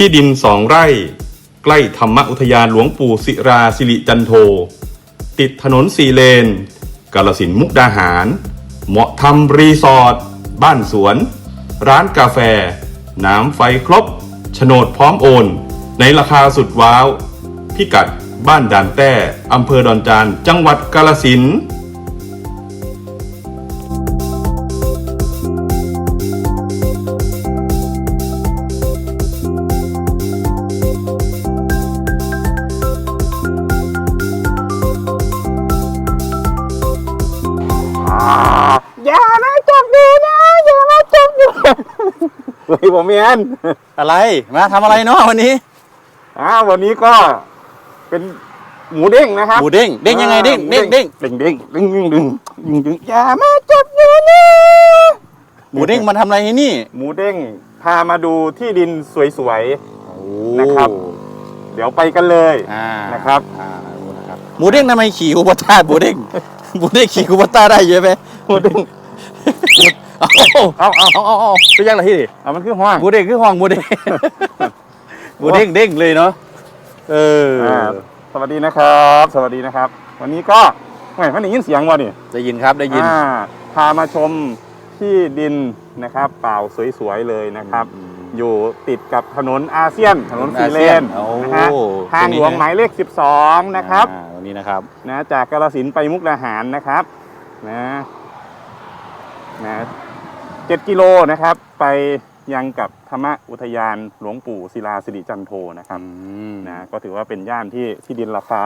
ที่ดินสองไร่ ใกล้ธรรมอุทยานหลวงปู่ศิราสิริจันโท ติดถนนสี่เลน กาลสินมุกดาหาร เหมาะทำรีสอร์ท บ้านสวน ร้านกาแฟ น้ำไฟครบโฉนดพร้อมโอน ในราคาสุดว้าว พิกัดบ้านด่านแต้อำเภอดอนจาน จังหวัดกาลสิน จับดูนะอย่ามาจับดูเฮ้ยผมเมียนอะไรมาทำอะไรเนาะวันนี้อ้าววันนี้ก็เป็นหมูเด้งนะครับหมูเด้งเด้งยังไงเด้งอ่าเด้งเด้งเด้งเด้งเด้งเด้งเด้งเด้งเด้งอย่ามาจับดูนะหมูเด้งมาทำอะไรที่นี่ หมูเด้งพามาดูที่ดินสวยนะครับๆเดี๋ยวไปกันเลยอ่านะครับอ่าดูนะครับหมูเด้งทำไมขี่คูปต้าหมูเด้งหมูเด้งขี่คูปต้าได้เยอะไหมหมูเด้ง เอาเอาเอาเอาเอาเอาไปยังไรที่ดิเอามันคือห้องหมูเด้งคือห้องหมูเด้งหมูเด้งเด้งเลยเนาะเอออ่าสวัสดีนะครับ สวัสดีนะครับ วันนี้ก็ไม่ไม่ได้ยินเสียงวะนี่ได้ยินครับได้ยินอ่าพามาชมที่ดินนะครับเปล่าสวยๆเลยนะครับอืมอยู่ติดกับถนนอาเซียนถนนสีเลนโอ้นะฮะทางหลวงหมายเลข 12 นะครับอ่าตรงนี้นะครับนะจากกาฬสินธุ์ไปมุกดาหารนะครับนะ นะเจ็ดกิโลนะครับ ไปยังกับธรรมอุทยานหลวงปู่ศิลาสิริจันโทนะครับอืมนะก็ถือว่าเป็นย่านที่ที่ดินราคา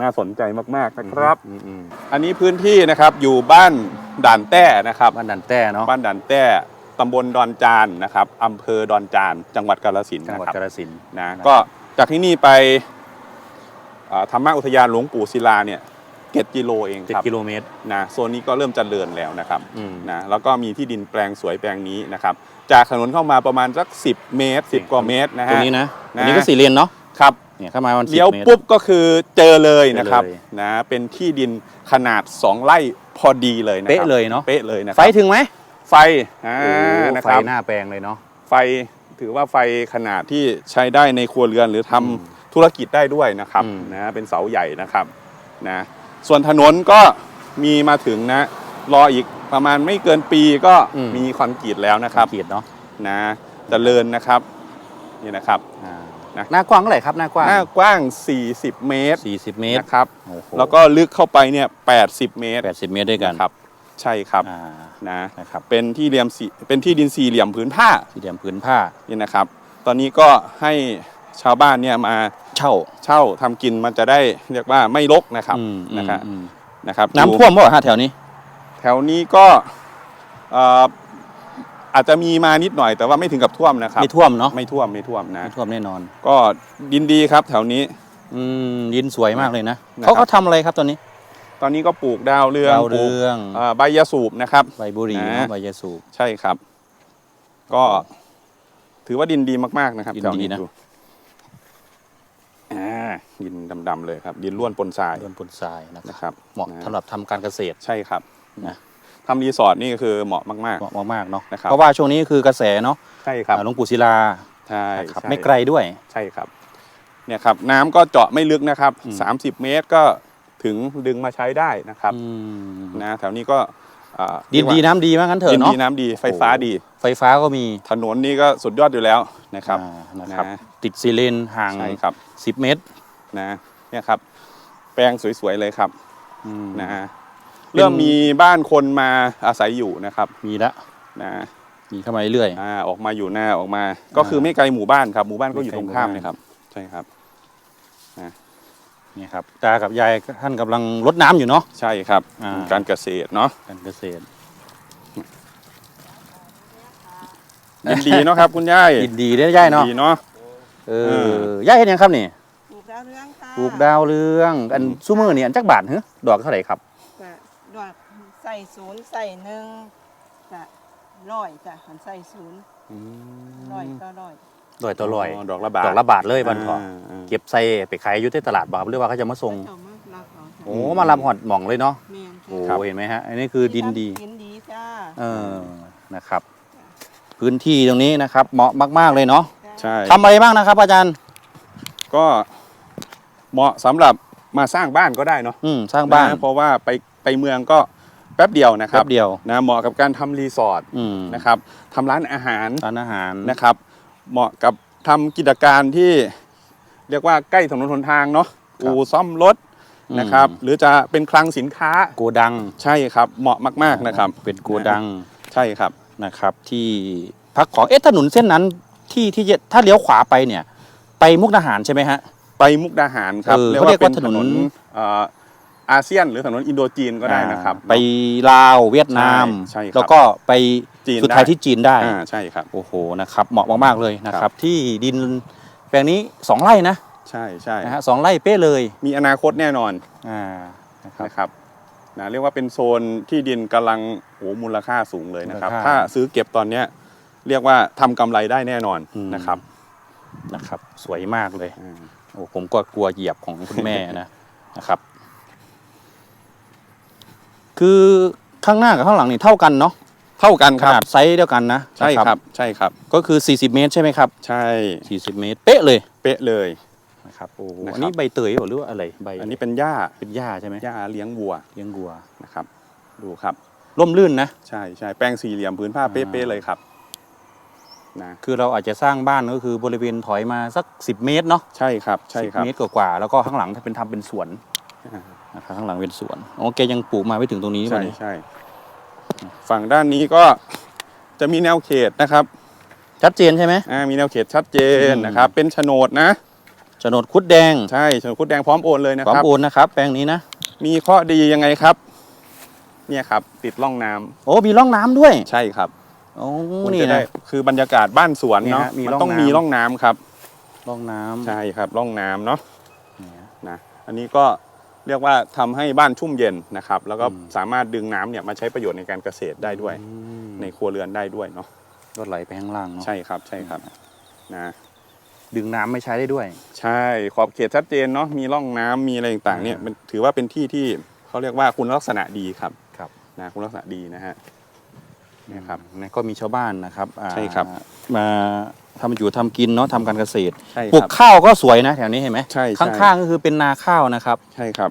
น่าสนใจมากๆนะครับอืมอืมอันนี้พื้นที่นะครับอยู่บ้านด่านแต้นะครับ บ้านดันแต้เนาะบ้านด่านแต้ตำบลดอนจานนะครับอำเภอดอนจาน จังหวัดกาฬสินธุ์จังหวัดนะครับกาฬสินธุ์นะนะครับก็จากที่นี่ไปอ่าธรรมอุทยานหลวงปู่ศิลาเนี่ย เจ็ดกิโลเองเจ็ดครับกิโลเมตรนะโซนนี้ก็เริ่มเจริญแล้วนะครับอืมนะแล้วก็มีที่ดินแปลงสวยแปลงนี้นะครับจากถนนเข้ามาประมาณสัก 10 เมตร 10 กว่าเมตรนะตรงฮะนี้นะนะอันนี้ก็สี่เลนเนาะครับเนี่ยเข้ามามันสิบเลี้ยวเมตรปุ๊บก็คือเจอเลยนะครับเจอเลยนะเป็นที่ดินขนาด 2 ไร่พอดีเลยนะครับเป๊ะเลยเนาะเป๊ะเลยนะคไฟรับถึงไหมไฟอ่าโอ้นะไฟครับหน้าแปลงเลยเนาะไฟถือว่าไฟขนาดที่ใช้ได้ในครัวเรือนหรือทำอืมธุรกิจได้ด้วยนะครับอืมนะเป็นเสาใหญ่นะครับนะ ส่วนถนนก็มีมาถึงนะ รออีกประมาณไม่เกินปีก็มีคอนกรีตแล้วนะครับขีดเนาะนะเจริญนะครับนี่นะครับ อ่านะ หน้ากว้างเท่าไหร่ครับหน้ากว้างหน้ากว้าง 40 เมตรสี่สิบเมตรนะครับ โอ้โหแล้วก็ลึกเข้าไปเนี่ย 80 เมตรแปดสิบเมตรด้วยกันครับ ใช่ครับอ่านะนะครับเป็นที่เหลี่ยมสีเป็นที่ดินสี่เหลี่ยมผืนผ้า สี่เหลี่ยมผืนผ้า นี่นะครับ ตอนนี้ก็ให้ชาวบ้านเนี่ยมา เช่าเช่าทำกินมันจะได้เรียกว่าไม่รกนะครับอืมนะครับอืมนะครับ น้ำท่วมเปล่าฮะแถวนี้ แถวนี้ก็เอ่ออาจจะมีมานิดหน่อยแต่ว่าไม่ถึงกับท่วมนะครับ ไม่ท่วมเนาะไม่ท่วมไม่ท่วมนะไม่ท่วมแน่นอน ก็ดินดีครับ แถวนี้ อืมดินสวยมากเลยนะนะครับเขาเขาทำอะไรครับตอนนี้ ตอนนี้ก็ปลูกดาวเรืองดาวปลูกเรืองเอ่อใบยาสูบนะครับ ใบบุหรี่นะเนาะใบยาสูบใช่ครับ ก็ถือว่าดินดีมากๆนะครับดินแถวดีนี้นะ ดูอ่าดินดำๆเลยครับ ดินล้วนปนทรายโดนปนทรายนะนะครับเหมาะนะสำหรับทำการเกษตร ใช่ครับนะ ทำรีสอร์ทนี่ก็คือเหมาะมาก เหมาะมากๆเนาะนะครับ เพราะว่าช่วงนี้คือกระแสเนาะๆ ใช่ครับ อ่าหลวงปู่ศิลาใช่นะครับใช่ไม่ไกลด้วย ใช่ครับ เนี่ยครับ น้ำก็เจาะไม่ลึกนะครับ อืม 30 เมตรก็ถึงดึงมาใช้ได้นะครับ อืมนะแถวนี้ก็อ่าดินดีเรียกว่าน้ำดีมากงั้นเถดิอะนเนาะ ดีน้ำดีไฟฟ้าดี ไฟฟ้าก็มีถนนนี่ก็สุดยอดอยู่แล้วนะครับ อ่านะครับ นะ ติดซีเลนห่าง ใช่ครับสิบเมตร นะ เนี่ยครับ แปลงสวยๆเลยครับอืมนะฮะเริ่มมีบ้านคนมาอาศัยอยู่นะครับมีละนะมีเข้ามาเรื่อย อ่าออกมาอยู่หน้าออกมา ก็คือไม่ไกลหมู่บ้านครับ หมู่บ้านก็อยู่ตรงข้ามไม่ไกลหมู่บ้าน นะครับ ใช่ครับๆนี่ครับตากับยายท่านกำลังรดน้ำอยู่เนาะ ใช่ครับ อ่า การเกษตรเนาะการเกษตร ยินดีเนาะครับ คุณย่ายยินดีได้ย่ายเนาะดีเนาะ เอเออย่ายเห็นยังครับนี่ปลูกดาวเรืองค่ะปลูกดาวเรือง อันซูมือนี่อันจักบาทเหรอดอกเท่าไหร่ครับก็ดอกใส่ศูนย์ใส่หนึ่งก็ร้อยจ้ะหันใส่ศูนย์ร้อยก็ร้อยดอยตัวลอยดอกละบาทดอกละบาทเลยบันพออ่าอ่าเก็บใส่ไปขายอยู่ที่ตลาดบ่ครับหรือว่าเขาจะมาส่งเจ้ามารับเอาจ้ะโอ้มารับหอดหม่องเลยเนาะแม่นโอ้จ้ะเห็นไหมฮะอันนี้คือดินดีดินดีจ้าเออนะครับ พื้นที่ตรงนี้นะครับเหมาะมาก ๆเลยเนาะจ้าใช่ทำอะไรบ้างนะครับ อาจารย์ ก็ เหมาะสำหรับมาสร้างบ้านก็ได้เนาะอืมสร้างบ้านะเพราะว่าไปไปเมืองก็แป๊บเดียวนะครัแป๊บบเดียวนะเหมาะกับการทำรีสอร์ทอืมนะครับทำร้านอาหารร้านอาหารนะครับ เหมาะกับทำกิจการที่เรียกว่าใกล้ถนนหนทางเนาะครับอู่ซ่อมรถอืมนะครับหรือจะเป็นคลังสินค้าโกดังใช่ครับ เหมาะมาก ๆนะครับ เป็นโกดังใช่ครับนะครับ ที่พักของเอ๊ะถนนเส้นนั้นที่ที่จะถ้าเลี้ยวขวาไปเนี่ย ไปมุกดาหารใช่ไหมฮะ ไปมุกดาหารครับเออเขาเรียกว่าถนน เอ่ออาเซียนหรือถนนอินโดจีนก็ได้นะครับอ่าไปลาวเวียดนามใช่ใช่ครับแล้วก็ไปจีนสุดท้ายได้ ที่จีนได้ อ่าใช่ครับ โอ้โหนะครับเหมาะมากๆเลยนะคครัรับ บ ที่ดินแปลงนี้สองไร่นะใช่ใช่นะฮะสองไร่เป๊ะเลยมีอนาคตแน่นอนอ่านะครับ นะครับนะเรียกว่าเป็นโซนที่ดินกำลังโหมูลค่าสูงเลยนะครับ มูลค่าถ้าซื้อเก็บตอนเนี้ยเรียกว่าทำกำไรได้แน่นอนอืม นะครับนะครับ สวยมากเลยอ่าโอ้ ผมก็กลัวเหยียบของคุณแม่นะนะครับ คือข้างหน้ากับข้างหลังนี่เท่ากันเนาะเท่ากันขครับนาดไซส์เดียวกันนะใช่นะครับใช่ครับ ก็คือ 40 เมตรใช่ไหมครับ ใช่40 เมตร เป๊ะเลยเป๊ะเลย นะครับโอ้โหนะครับ อันนี้ใบเตยเหรอหรือว่าอะไรใบอันนี้เป็นหญ้าเป็นหญ้าใช่ไหมหญ้าเลี้ยงวัวเลี้ยงวัวนะครับ ดูครับ ร่มรื่นนะ ใช่ใช่แป้งสี่เหลี่ยมพื้นผ้าอ่าเป๊ะๆเลยครับ นะคือเราอาจจะสร้างบ้านก็คือบริเวณถอยมาสัก 10 เมตรเนาะใช่ครับใช่10ครับเมตรกว่าๆแล้วก็ข้างหลังถ้าเป็นทำเป็นสวนอ่านะครับข้างหลังเป็นสวนโอเคยังปลูกมาไม่ถึงตรงนี้ใช่ป่ะเนี่ยใช่ฝั่งด้านนี้ก็จะมีแนวเขตนะครับ ชัดเจนใช่ไหมอ่ามีแนวเขตชัดเจนอืมนะครับ เป็นโฉนดนะโฉนดคุดแดงใช่โฉนดคุดแดงพร้อมโอนเลยนะพร้อมครับโอนนะครับ แปลงนี้นะมีข้อดียังไงครับ เนี่ยครับ ติดร่องน้ำโอ้มีร่องน้ำด้วยใช่ครับ โอ้คุณนี่จะได้นะ คือบรรยากาศบ้านสวนนี่เนาะฮะมีมันร่องต้องน้ำ มีร่องน้ำครับ ร่องน้ำใช่ครับร่องน้ำเนาะเนี่ย นะอันนี้ก็เรียกว่าทำให้บ้านชุ่มเย็นนะครับ แล้วก็อืม สามารถดึงน้ำเนี่ยมาใช้ประโยชน์ในการเกษตรได้ด้วย อืมในครัวเรือนได้ด้วยเนาะรถไหลไปข้างล่างเนาะใช่ครับใช่ครับนะดึงน้ำไม่ใช้ได้ด้วย ใช่ขอบเขตชัดเจนเนาะมีร่องน้ำมีอะไรต่างๆเนี่ยอ่ามัมันถือว่าเป็นที่ที่เขาเรียกว่าคุณลักษณะดีครับครับ นะคุณลักษณะดีนะฮะเนี่ยครับนี่ก็มีชาวบ้านนะครับอ่าใช่ครับ มาทำอยู่ทำกินเนาะทำการเกษตรใช่ปลูคกรับ ข้าวก็สวยนะแถวนี้เห็นไหมใช่ใช่ ข้างๆก็คือเป็นนาข้าวนะครับ ใช่ครับ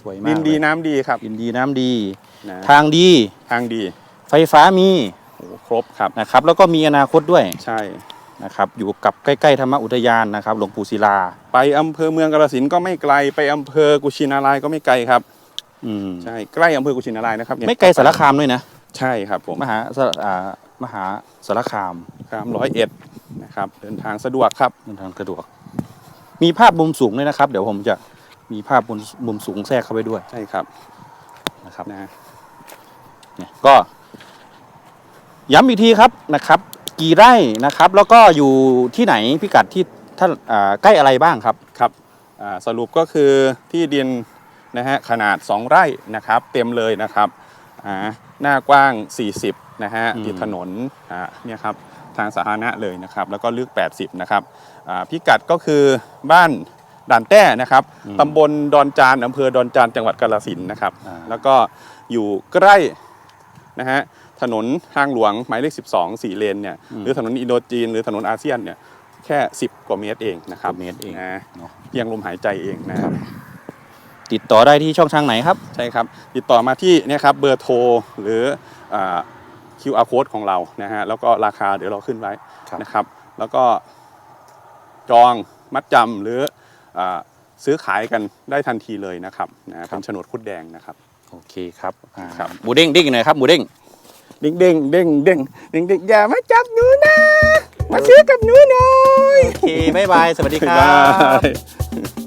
สวยมากดินดีเลยน้ำดีครับดินดีน้ำดี นะทางดีทางดีไฟฟ้ามีโอ้โหครบครับ นะครับ แล้วก็มีอนาคตด้วยใช่ นะครับ อยู่กับใกล้ๆธรรมอุทยานนะครับหลวงปู่ศิลา ไปอำเภอเมืองกาฬสินธุ์ก็ไม่ไกลไปอำเภอกุชินารายก็ไม่ไกลครับ อืมใช่ใกล้อำเภอกุชินารายนะครับเนี่ยไม่ไกลสารคามด้วยนะ ใช่ครับผมมหาสารอ่ามหาสารคามครับร้อยเอ็ดนะครับ เดินทางสะดวกครับเดินทางสะดวก มีภาพมุมสูงด้วยนะครับ เดี๋ยวผมจะมีภาพมุมมุมสูงแทรกเข้าไปด้วยใช่ครับนะครับนะเนี่ยก็ย้ำอีกทีครับนะครับ กี่ไร่นะครับ แล้วก็อยู่ที่ไหนพิกัดที่ท่านอ่าใกล้อะไรบ้างครับครับอ่าสรุปก็คือที่ดินนะฮะขนาด 2 ไร่นะครับ เต็มเลยนะครับ อ่าหน้ากว้าง 40 นะฮะอืมติดถนนอ่าเนี่ยครับ ทางสาธารณะเลยนะครับ แล้วก็ลึก 80 นะครับอ่าพิกัดก็คือบ้านด่านแต้นะครับ ตำบลดอนจานอำเภอดอนจานจังหวัดกาฬสินธุ์นะครับอ่าแล้วก็อยู่ใกล้นะฮะ ถนนทางหลวงหมายเลข 12 สี่เลนเนี่ย หรือถนนอินโดจีน หรือถนนอาเซียนเนี่ย แค่ 10 กว่าเมตรเองนะครับ10เมตรเองนะเนอะเพียงลมหายใจเองนะครับ ติดต่อได้ที่ช่องทางไหนครับใช่ครับติดต่อมาที่เนี่ยครับเบอร์โทรหรืออ่า QR code ของเรานะฮะแล้วก็ราคาเดี๋ยวเราขึ้นไว้ครับนะครับ แล้วก็จองมัดจำหรืออาซื้อขายกันได้ทันทีเลยนะครับนะเป็นโฉนดคุดแดงนะครับโอเคครับอ่าครับหมูเด้งเด้งหน่อยครับหมูเด้งเด้งเด้งเด้งเด้งเด้งเด้งอย่ามาจับหนูนะมาซื้อกับหนูหน่อยโอเคบ๊ายบายสวัสดีครับ๊ายบบาย